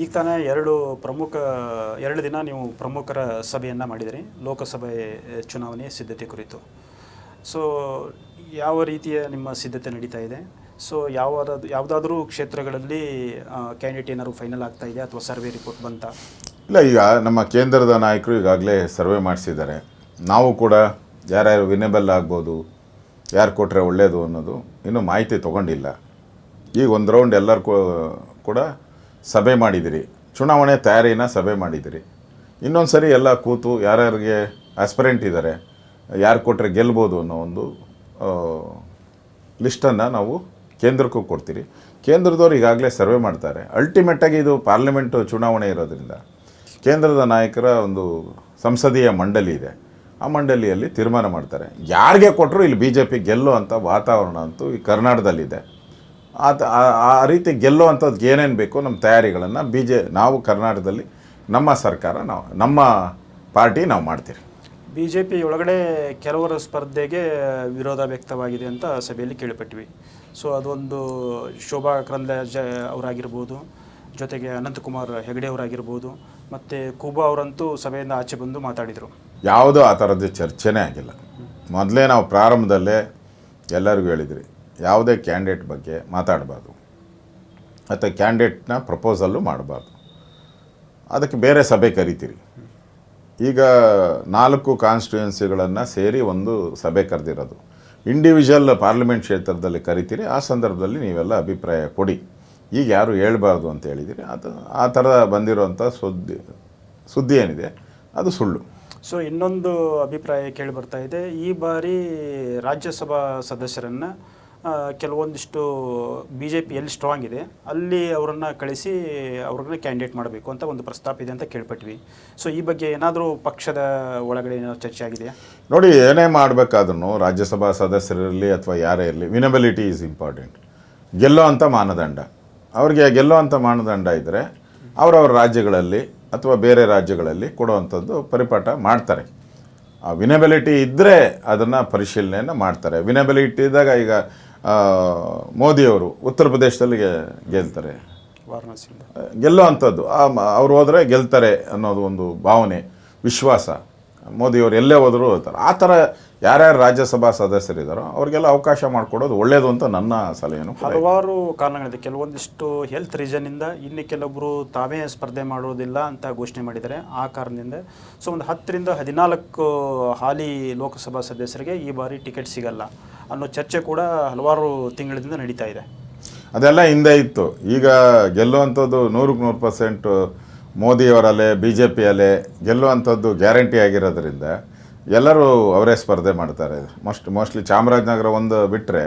ಈಗ ತಾನೇ ಎರಡು ಪ್ರಮುಖ, ಎರಡು ದಿನ ನೀವು ಪ್ರಮುಖರ ಸಭೆಯನ್ನು ಮಾಡಿದಿರಿ, ಲೋಕಸಭೆ ಚುನಾವಣೆ ಸಿದ್ಧತೆ ಕುರಿತು. ಸೊ ಯಾವ ರೀತಿಯ ನಿಮ್ಮ ಸಿದ್ಧತೆ ನಡೀತಾ ಇದೆ? ಸೊ ಯಾವ ಯಾವುದಾದ್ರೂ ಕ್ಷೇತ್ರಗಳಲ್ಲಿ ಕ್ಯಾಂಡಿಡೇಟ್ ಏನಾದ್ರು ಫೈನಲ್ ಆಗ್ತಾ ಇದೆ ಅಥವಾ ಸರ್ವೆ ರಿಪೋರ್ಟ್ ಬಂತ? ಇಲ್ಲ, ಈಗ ನಮ್ಮ ಕೇಂದ್ರದ ನಾಯಕರು ಈಗಾಗಲೇ ಸರ್ವೆ ಮಾಡಿಸಿದ್ದಾರೆ. ನಾವು ಕೂಡ ಯಾರ್ಯಾರು ವಿನೇಬಲ್ ಆಗ್ಬೋದು, ಯಾರು ಕೊಟ್ಟರೆ ಒಳ್ಳೆಯದು ಅನ್ನೋದು ಇನ್ನೂ ಮಾಹಿತಿ ತೊಗೊಂಡಿಲ್ಲ. ಈಗ ಒಂದು ರೌಂಡ್ ಎಲ್ಲರೂ ಕೂಡ ಸಭೆ ಮಾಡಿದಿರಿ. ಚುನಾವಣೆ ತಯಾರಿನ ಸಭೆ ಮಾಡಿದಿರಿ. ಇನ್ನೊಂದು ಸರಿ ಎಲ್ಲ ಕೂತು ಯಾರ್ಯಾರಿಗೆ ಆಸ್ಪರೆಂಟ್ ಇದ್ದಾರೆ ಯಾರು ಕೊಟ್ಟರೆ ಗೆಲ್ಬೋದು ಅನ್ನೋ ಒಂದು ಲಿಸ್ಟನ್ನು ನಾವು ಕೇಂದ್ರಕ್ಕೂ ಕೊಡ್ತೀರಿ. ಕೇಂದ್ರದವ್ರು ಈಗಾಗಲೇ ಸರ್ವೆ ಮಾಡ್ತಾರೆ. ಅಲ್ಟಿಮೇಟಾಗಿ ಇದು ಪಾರ್ಲಿಮೆಂಟು ಚುನಾವಣೆ ಇರೋದ್ರಿಂದ ಕೇಂದ್ರದ ನಾಯಕರ ಒಂದು ಸಂಸದೀಯ ಮಂಡಳಿ ಇದೆ. ಆ ಮಂಡಳಿಯಲ್ಲಿ ತೀರ್ಮಾನ ಮಾಡ್ತಾರೆ. ಯಾರಿಗೆ ಕೊಟ್ಟರು ಇಲ್ಲಿ ಬಿ ಜೆ ಪಿ ಗೆಲ್ಲೋ ಅಂತ ವಾತಾವರಣ ಅಂತೂ ಈ ಕರ್ನಾಟಕದಲ್ಲಿದೆ. ಆತ ಆ- ಆ ರೀತಿ ಗೆಲ್ಲೋ ಅಂಥದ್ದು ಏನೇನು ಬೇಕೋ ನಮ್ಮ ತಯಾರಿಗಳನ್ನು ಬಿ ಜೆ ನಾವು ಕರ್ನಾಟಕದಲ್ಲಿ ನಮ್ಮ ಸರ್ಕಾರ ನಾವು ನಮ್ಮ ಪಾರ್ಟಿ ನಾವು ಮಾಡ್ತೀವಿ ಬಿ ಜೆ ಪಿ ಒಳಗಡೆ ಕೆಲವರ ಸ್ಪರ್ಧೆಗೆ ವಿರೋಧ ವ್ಯಕ್ತವಾಗಿದೆ ಅಂತ ಸಭೆಯಲ್ಲಿ ಕೇಳಿಪಟ್ವಿ ಸೊ ಅದೊಂದು ಶೋಭಾ ಕರಂದ್ಲಾಜೆ ಅವರಾಗಿರ್ಬೋದು ಜೊತೆಗೆ ಅನಂತಕುಮಾರ್ ಹೆಗಡೆ ಅವರಾಗಿರ್ಬೋದು ಮತ್ತು ಕೂಬಾ ಅವರಂತೂ ಸಭೆಯಿಂದ ಆಚೆ ಬಂದು ಮಾತಾಡಿದರು. ಯಾವುದೂ ಆ ಥರದ್ದು ಚರ್ಚೆನೇ ಆಗಿಲ್ಲ. ಮೊದಲೇ ನಾವು ಪ್ರಾರಂಭದಲ್ಲೇ ಎಲ್ಲರಿಗೂ ಹೇಳಿದ್ರಿ ಯಾವುದೇ ಕ್ಯಾಂಡಿಡೇಟ್ ಬಗ್ಗೆ ಮಾತಾಡಬಾರ್ದು. ಅಥವಾ ಕ್ಯಾಂಡಿಡೇಟ್ನ ಪ್ರಪೋಸಲ್ಲು ಮಾಡಬಾರ್ದು. ಅದಕ್ಕೆ ಬೇರೆ ಸಭೆ ಕರಿತೀರಿ. ಈಗ ನಾಲ್ಕು ಕಾನ್ಸ್ಟಿಟ್ಯೂಯೆನ್ಸಿಗಳನ್ನು ಸೇರಿ ಒಂದು ಸಭೆ ಕರೆದಿರೋದು. ಇಂಡಿವಿಜುವಲ್ ಪಾರ್ಲಿಮೆಂಟ್ ಕ್ಷೇತ್ರದಲ್ಲಿ ಕರಿತೀರಿ, ಆ ಸಂದರ್ಭದಲ್ಲಿ ನೀವೆಲ್ಲ ಅಭಿಪ್ರಾಯ ಕೊಡಿ. ಈಗ ಯಾರು ಹೇಳಬಾರ್ದು ಅಂತ ಹೇಳಿದಿರಿ, ಅದು ಆ ಥರ ಬಂದಿರುವಂಥ ಸುದ್ದಿ ಸುದ್ದಿ ಏನಿದೆ, ಅದು ಸುಳ್ಳು. ಸೊ ಇನ್ನೊಂದು ಅಭಿಪ್ರಾಯ ಕೇಳಿ ಬರ್ತಾ ಇದೆ. ಈ ಬಾರಿ ರಾಜ್ಯಸಭಾ ಸದಸ್ಯರನ್ನು ಕೆಲವೊಂದಿಷ್ಟು ಬಿ ಜೆ ಪಿ ಎಲ್ಲಿ ಸ್ಟ್ರಾಂಗ್ ಇದೆ. ಅಲ್ಲಿ ಅವರನ್ನು ಕಳಿಸಿ ಅವ್ರನ್ನ ಕ್ಯಾಂಡಿಡೇಟ್ ಮಾಡಬೇಕು ಅಂತ ಒಂದು ಪ್ರಸ್ತಾಪ ಇದೆ ಅಂತ ಕೇಳ್ಪಟ್ವಿ. ಸೊ ಈ ಬಗ್ಗೆ ಏನಾದರೂ ಪಕ್ಷದ ಒಳಗಡೆ ಏನಾದರೂ ಚರ್ಚೆ ಆಗಿದೆಯಾ? ನೋಡಿ, ಏನೇ ಮಾಡಬೇಕಾದ್ರೂ ರಾಜ್ಯಸಭಾ ಸದಸ್ಯರಿರಲಿ ಅಥವಾ ಯಾರೇ ಇರಲಿ, ವಿನಬಿಲಿಟಿ ಈಸ್ ಇಂಪಾರ್ಟೆಂಟ್ ಗೆಲ್ಲೋ ಅಂಥ ಮಾನದಂಡ. ಅವ್ರಿಗೆ ಗೆಲ್ಲೋ ಅಂಥ ಮಾನದಂಡ ಇದ್ದರೆ ಅವರವ್ರ ರಾಜ್ಯಗಳಲ್ಲಿ ಅಥವಾ ಬೇರೆ ರಾಜ್ಯಗಳಲ್ಲಿ ಕೊಡುವಂಥದ್ದು ಪರಿಪಾಠ ಮಾಡ್ತಾರೆ. ಆ ವಿನಬಿಲಿಟಿ ಇದ್ದರೆ ಅದನ್ನು ಪರಿಶೀಲನೆಯನ್ನು ಮಾಡ್ತಾರೆ. ವಿನಬಿಲಿಟಿ ಇದ್ದಾಗ ಈಗ ಮೋದಿಯವರು ಉತ್ತರ ಪ್ರದೇಶದಲ್ಲಿ ಗೆಲ್ತಾರೆ. ವಾರಣಾಸಿಯಿಂದ. ಗೆಲ್ಲೋ ಅಂಥದ್ದು. ಅವ್ರು ಹೋದರೆ ಗೆಲ್ತಾರೆ ಅನ್ನೋದು ಒಂದು ಭಾವನೆ ವಿಶ್ವಾಸ. ಮೋದಿಯವರು ಎಲ್ಲೇ ಹೋದರೂ ಹೋಗ್ತಾರೆ ಆ ಥರ ಯಾರ್ಯಾರು ರಾಜ್ಯಸಭಾ ಸದಸ್ಯರಿದ್ದಾರೋ ಅವ್ರಿಗೆಲ್ಲ ಅವಕಾಶ ಮಾಡಿಕೊಡೋದು ಒಳ್ಳೆಯದು ಅಂತ ನನ್ನ ಸಲಹೆನು. ಹಲವಾರು ಕಾರಣಗಳಿದೆ. ಕೆಲವೊಂದಿಷ್ಟು ಹೆಲ್ತ್ ರೀಸನ್ನಿಂದ ಇನ್ನು ಕೆಲವೊಬ್ಬರು ತಾವೇ ಸ್ಪರ್ಧೆ ಮಾಡೋದಿಲ್ಲ ಅಂತ ಘೋಷಣೆ ಮಾಡಿದ್ದಾರೆ. ಆ ಕಾರಣದಿಂದ ಸೊ ಒಂದು ಹತ್ತರಿಂದ ಹದಿನಾಲ್ಕು ಹಾಲಿ ಲೋಕಸಭಾ ಸದಸ್ಯರಿಗೆ ಈ ಬಾರಿ ಟಿಕೆಟ್ ಸಿಗಲ್ಲ. ಅನ್ನೋ ಚರ್ಚೆ ಕೂಡ ಹಲವಾರು ತಿಂಗಳಿಂದ ನಡೀತಾ ಇದೆ. ಅದೆಲ್ಲ ಹಿಂದೆ ಇತ್ತು. ಈಗ ಗೆಲ್ಲುವಂಥದ್ದು ನೂರಕ್ಕೆ ನೂರು ಪರ್ಸೆಂಟು ಮೋದಿಯವರಲ್ಲೇ ಬಿ ಜೆ ಪಿಯಲ್ಲೇ ಗೆಲ್ಲುವಂಥದ್ದು ಗ್ಯಾರಂಟಿ ಆಗಿರೋದ್ರಿಂದ ಎಲ್ಲರೂ ಅವರೇ ಸ್ಪರ್ಧೆ ಮಾಡ್ತಾರೆ. ಮೋಸ್ಟ್, ಮೋಸ್ಟ್ಲಿ ಚಾಮರಾಜನಗರ ಒಂದು ಬಿಟ್ಟರೆ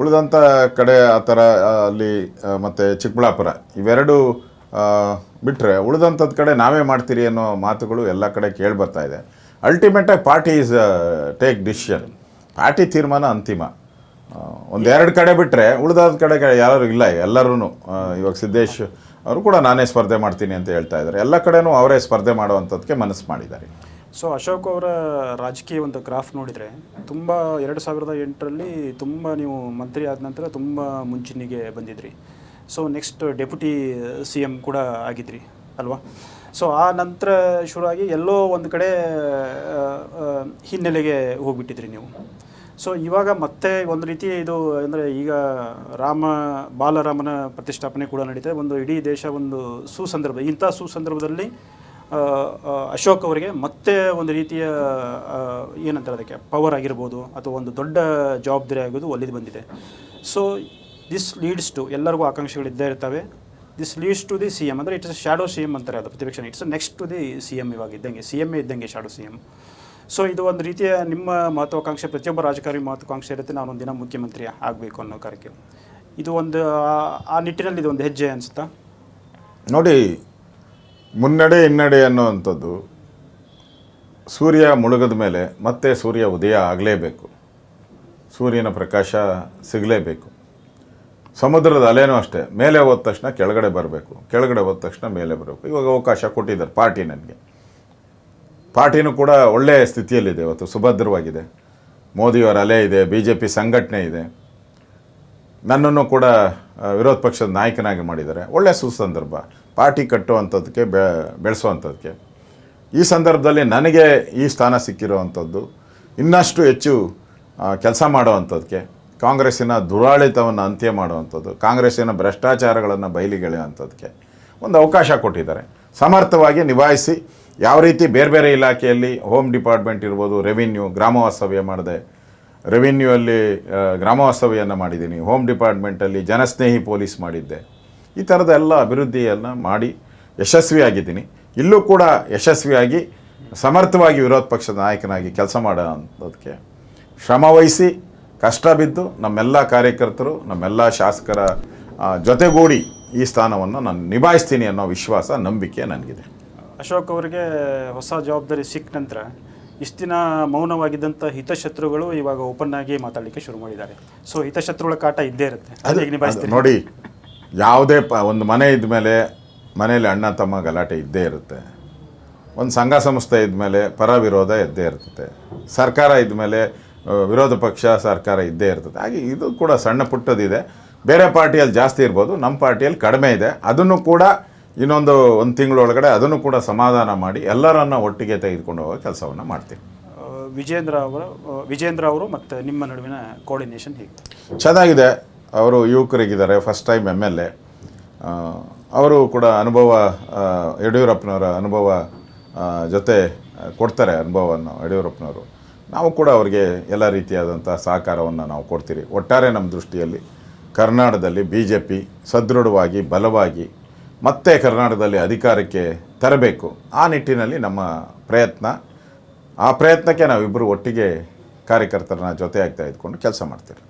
ಉಳಿದಂಥ ಕಡೆ ಆ ಥರ ಅಲ್ಲಿ ಮತ್ತು ಚಿಕ್ಕಬಳ್ಳಾಪುರ ಇವೆರಡು ಬಿಟ್ಟರೆ ಉಳಿದಂಥದ್ದು ಕಡೆ ನಾವೇ ಮಾಡ್ತೀರಿ ಅನ್ನೋ ಮಾತುಗಳು ಎಲ್ಲ ಕಡೆ ಕೇಳಿ ಬರ್ತಾ ಇದೆ. ಅಲ್ಟಿಮೇಟಾಗಿ party is take decision party ತೀರ್ಮಾನ ಅಂತಿಮ. ಒಂದೆರಡು ಕಡೆ ಬಿಟ್ಟರೆ ಉಳಿದಾದ ಕಡೆ ಯಾರು ಇಲ್ಲ ಎಲ್ಲರೂ ಇವಾಗ ಸಿದ್ದೇಶ್ ಅವರು ಕೂಡ ನಾನೇ ಸ್ಪರ್ಧೆ ಮಾಡ್ತೀನಿ ಅಂತ ಹೇಳ್ತಾ ಇದ್ದಾರೆ. ಎಲ್ಲ ಕಡೆನೂ ಅವರೇ ಸ್ಪರ್ಧೆ ಮಾಡುವಂಥದ್ದಕ್ಕೆ ಮನಸ್ಸು ಮಾಡಿದ್ದಾರೆ. ಸೊ ಅಶೋಕ್ ಅವರ ರಾಜಕೀಯ ಒಂದು ಗ್ರಾಫ್ ನೋಡಿದರೆ ತುಂಬ ಎರಡು ಸಾವಿರದ ಎಂಟರಲ್ಲಿ ತುಂಬ ನೀವು ಮಂತ್ರಿ ಆದ ನಂತರ ತುಂಬ ಮುಂಚಿನಿಗೆ ಬಂದಿದ್ರಿ. So next deputy C M ಕೂಡ ಆಗಿದ್ರಿ ಅಲ್ವಾ? ಸೊ ಆ ನಂತರ ಶುರುವಾಗಿ ಎಲ್ಲೋ ಒಂದು ಕಡೆ ಹಿನ್ನೆಲೆಗೆ ಹೋಗ್ಬಿಟ್ಟಿದ್ರಿ ನೀವು. ಸೊ ಇವಾಗ ಮತ್ತೆ ಒಂದು ರೀತಿ ಇದು ಅಂದರೆ ಈಗ ರಾಮ, ಬಾಲರಾಮನ ಪ್ರತಿಷ್ಠಾಪನೆ ಕೂಡ ನಡೀತದೆ ಒಂದು ಇಡೀ ದೇಶ ಒಂದು ಸುಸಂದರ್ಭ, ಇಂಥ ಸುಸಂದರ್ಭದಲ್ಲಿ ಅಶೋಕ್ ಅವರಿಗೆ ಮತ್ತೆ ಒಂದು ರೀತಿಯ ಏನಂತಾರೆ ಅದಕ್ಕೆ ಪವರ್ ಆಗಿರ್ಬೋದು ಅಥವಾ ಒಂದು ದೊಡ್ಡ ಜವಾಬ್ದಾರಿ ಆಗೋದು ಒಲಿದು ಬಂದಿದೆ. ಸೊ ದಿಸ್ ಲೀಡ್ಸ್ ಟು ಎಲ್ಲರಿಗೂ ಆಕಾಂಕ್ಷೆಗಳು ಇದ್ದೇ ಇರ್ತವೆ. This leads to the C M ಅಂದರೆ ಇಟ್ಸ್ ಶಾಡೋ ಸಿ ಎಂ ಅಂತಾರೆ ಅದು ಪ್ರತಿಪಕ್ಷ it's next to the C M ಇವಾಗ ಇದ್ದಂಗೆ ಸಿ ಎಂ ಇದ್ದಂಗೆ ಶ್ಯಾಡೋ ಸಿ ಎಂ ಸೊ ಇದು ಒಂದು ರೀತಿಯ ನಿಮ್ಮ ಮಹತ್ವಾಕಾಂಕ್ಷೆ, ಪ್ರತಿಯೊಬ್ಬ ರಾಜಕಾರಣಿ ಮಹತ್ವಾಕಾಂಕ್ಷೆ ಇರುತ್ತೆ. ನಾನು ದಿನ ಮುಖ್ಯಮಂತ್ರಿ ಆಗಬೇಕು ಅನ್ನೋ ಕಾರ್ಯಕ್ಕೆ. ಇದು ಒಂದು ಆ- ನಿಟ್ಟಿನಲ್ಲಿ ಇದು ಒಂದು ಹೆಜ್ಜೆ ಅನಿಸುತ್ತಾ? ನೋಡಿ, ಮುನ್ನಡೆ, ಹಿನ್ನಡೆ ಅನ್ನೋವಂಥದ್ದು ಸೂರ್ಯ ಮುಳುಗದ ಮೇಲೆ ಮತ್ತೆ ಸೂರ್ಯ ಉದಯ ಆಗಲೇಬೇಕು. ಸೂರ್ಯನ ಪ್ರಕಾಶ ಸಿಗಲೇಬೇಕು. ಸಮುದ್ರದ ಅಲೆನೂ ಅಷ್ಟೇ. ಮೇಲೆ ಹೋದ ತಕ್ಷಣ ಕೆಳಗಡೆ ಬರಬೇಕು. ಕೆಳಗಡೆ ಹೋದ ತಕ್ಷಣ ಮೇಲೆ ಬರಬೇಕು. ಇವಾಗ ಅವಕಾಶ ಕೊಟ್ಟಿದ್ದಾರೆ ಪಾರ್ಟಿ ನನಗೆ. ಪಾರ್ಟಿನೂ ಕೂಡ ಒಳ್ಳೆಯ ಸ್ಥಿತಿಯಲ್ಲಿದೆ ಇವತ್ತು, ಸುಭದ್ರವಾಗಿದೆ. ಮೋದಿಯವರ ಅಲೆ ಇದೆ ಬಿ ಜೆ ಪಿ ಸಂಘಟನೆ ಇದೆ. ನನ್ನನ್ನು ಕೂಡ ವಿರೋಧ ಪಕ್ಷದ ನಾಯಕನಾಗಿ ಮಾಡಿದ್ದಾರೆ. ಒಳ್ಳೆಯ ಸುಸಂದರ್ಭ. ಪಾರ್ಟಿ ಕಟ್ಟುವಂಥದ್ದಕ್ಕೆ, ಬೆ, ಬೆಳೆಸುವಂಥದ್ದಕ್ಕೆ. ಈ ಸಂದರ್ಭದಲ್ಲಿ ನನಗೆ ಈ ಸ್ಥಾನ ಸಿಕ್ಕಿರುವಂಥದ್ದು, ಇನ್ನಷ್ಟು ಹೆಚ್ಚು ಕೆಲಸ ಮಾಡುವಂಥದ್ದಕ್ಕೆ, ಕಾಂಗ್ರೆಸ್ಸಿನ ದುರಾಳಿತವನ್ನು ಅಂತ್ಯ ಮಾಡುವಂಥದ್ದು, ಕಾಂಗ್ರೆಸ್ಸಿನ ಭ್ರಷ್ಟಾಚಾರಗಳನ್ನು ಬಯಲಿಗೆಳೆಯುವಂಥದ್ದಕ್ಕೆ ಒಂದು ಅವಕಾಶ ಕೊಟ್ಟಿದ್ದಾರೆ. ಸಮರ್ಥವಾಗಿ ನಿಭಾಯಿಸಿ ಯಾವ ರೀತಿ ಬೇರೆ ಬೇರೆ ಇಲಾಖೆಯಲ್ಲಿ ಹೋಮ್ ಡಿಪಾರ್ಟ್ಮೆಂಟ್ ಇರ್ಬೋದು, ರೆವಿನ್ಯೂ ಗ್ರಾಮ ವಾಸ್ತವ್ಯ ಮಾಡಿದೆ ರೆವಿನ್ಯೂ ಅಲ್ಲಿ ಗ್ರಾಮ ವಾಸ್ತವ್ಯವನ್ನು ಮಾಡಿದ್ದೀನಿ, ಹೋಮ್ ಡಿಪಾರ್ಟ್ಮೆಂಟಲ್ಲಿ ಜನಸ್ನೇಹಿ ಪೊಲೀಸ್ ಮಾಡಿದ್ದೆ. ಈ ಥರದ ಎಲ್ಲ ಅಭಿವೃದ್ಧಿಯನ್ನು ಮಾಡಿ ಯಶಸ್ವಿಯಾಗಿದ್ದೀನಿ. ಇಲ್ಲೂ ಕೂಡ ಯಶಸ್ವಿಯಾಗಿ ಸಮರ್ಥವಾಗಿ ವಿರೋಧ ಪಕ್ಷದ ನಾಯಕನಾಗಿ ಕೆಲಸ ಮಾಡೋಂಥದ್ದಕ್ಕೆ ಶ್ರಮವಹಿಸಿ ಕಷ್ಟ ಬಿದ್ದು ನಮ್ಮೆಲ್ಲ ಕಾರ್ಯಕರ್ತರು, ನಮ್ಮೆಲ್ಲ ಶಾಸಕರ ಜೊತೆಗೂಡಿ ಈ ಸ್ಥಾನವನ್ನು ನಾನು ನಿಭಾಯಿಸ್ತೀನಿ ಅನ್ನೋ ವಿಶ್ವಾಸ ನಂಬಿಕೆ ನನಗಿದೆ. ಅಶೋಕ್ ಅವರಿಗೆ ಹೊಸ ಜವಾಬ್ದಾರಿ ಸಿಕ್ಕ ನಂತರ ಇಷ್ಟು ದಿನ ಮೌನವಾಗಿದ್ದಂಥ ಹಿತಶತ್ರುಗಳು ಇವಾಗ ಓಪನ್ ಆಗಿ ಮಾತಾಡಲಿಕ್ಕೆ ಶುರು ಮಾಡಿದ್ದಾರೆ. ಸೊ ಹಿತಶತ್ರುಗಳ ಕಾಟ ಇದ್ದೇ ಇರುತ್ತೆ. ಅದಕ್ಕೆ ನಿಭಾಯಿಸ್ತೀನಿ ನೋಡಿ ಯಾವುದೇ ಪ ಒಂದು ಮನೆ ಇದ್ಮೇಲೆ ಮನೆಯಲ್ಲಿ ಅಣ್ಣ ತಮ್ಮ ಗಲಾಟೆ ಇದ್ದೇ ಇರುತ್ತೆ. ಒಂದು ಸಂಘ ಸಂಸ್ಥೆ ಇದ್ಮೇಲೆ ಪರ ವಿರೋಧ ಇದ್ದೇ ಇರ್ತದೆ. ಸರ್ಕಾರ ಇದ್ಮೇಲೆ ಆ, ವಿರೋಧ ಪಕ್ಷ ಸರ್ಕಾರ ಇದ್ದೇ ಇರ್ತದೆ. ಹಾಗೆ ಇದು ಕೂಡ ಸಣ್ಣ ಪುಟ್ಟದಿದೆ. ಬೇರೆ ಪಾರ್ಟಿಯಲ್ಲಿ ಜಾಸ್ತಿ ಇರ್ಬೋದು ನಮ್ಮ ಪಾರ್ಟಿಯಲ್ಲಿ ಕಡಿಮೆ ಇದೆ. ಅದನ್ನು ಕೂಡ ಇನ್ನೊಂದು ಒಂದು ತಿಂಗಳೊಳಗಡೆ ಅದನ್ನು ಕೂಡ ಸಮಾಧಾನ ಮಾಡಿ ಎಲ್ಲರನ್ನ ಒಟ್ಟಿಗೆ ತೆಗೆದುಕೊಂಡು ಹೋಗೋ ಕೆಲಸವನ್ನು ಮಾಡ್ತೀವಿ. ವಿಜೇಂದ್ರ ಅವರ ವಿಜೇಂದ್ರ ಅವರು ಮತ್ತು ನಿಮ್ಮ ನಡುವಿನ ಕೋಆರ್ಡಿನೇಷನ್ ಹೇಗೆ? ಚೆನ್ನಾಗಿದೆ. ಅವರು ಯುವಕರಿಗಿದ್ದಾರೆ first time M L A ಅವರು ಕೂಡ ಅನುಭವ ಯಡಿಯೂರಪ್ಪನವರ ಅನುಭವ ಜೊತೆ ಕೊಡ್ತಾರೆ ಅನುಭವವನ್ನು ಯಡಿಯೂರಪ್ಪನವರು. ನಾವು ಕೂಡ ಅವರಿಗೆ ಎಲ್ಲ ರೀತಿಯಾದಂಥ ಸಹಕಾರವನ್ನು ನಾವು ಕೊಡ್ತೀರಿ. ಒಟ್ಟಾರೆ ನಮ್ಮ ದೃಷ್ಟಿಯಲ್ಲಿ ಕರ್ನಾಟಕದಲ್ಲಿ ಬಿ ಜೆ ಪಿ ಸದೃಢವಾಗಿ, ಬಲವಾಗಿ ಮತ್ತೆ ಕರ್ನಾಟಕದಲ್ಲಿ ಅಧಿಕಾರಕ್ಕೆ ತರಬೇಕು. ಆ ನಿಟ್ಟಿನಲ್ಲಿ ನಮ್ಮ ಪ್ರಯತ್ನ. ಆ ಪ್ರಯತ್ನಕ್ಕೆ ನಾವಿಬ್ಬರು ಒಟ್ಟಿಗೆ ಕಾರ್ಯಕರ್ತರನ್ನ ಜೊತೆಯಾಗ್ತಾ ಇದ್ಕೊಂಡು ಕೆಲಸ ಮಾಡ್ತೀರಿ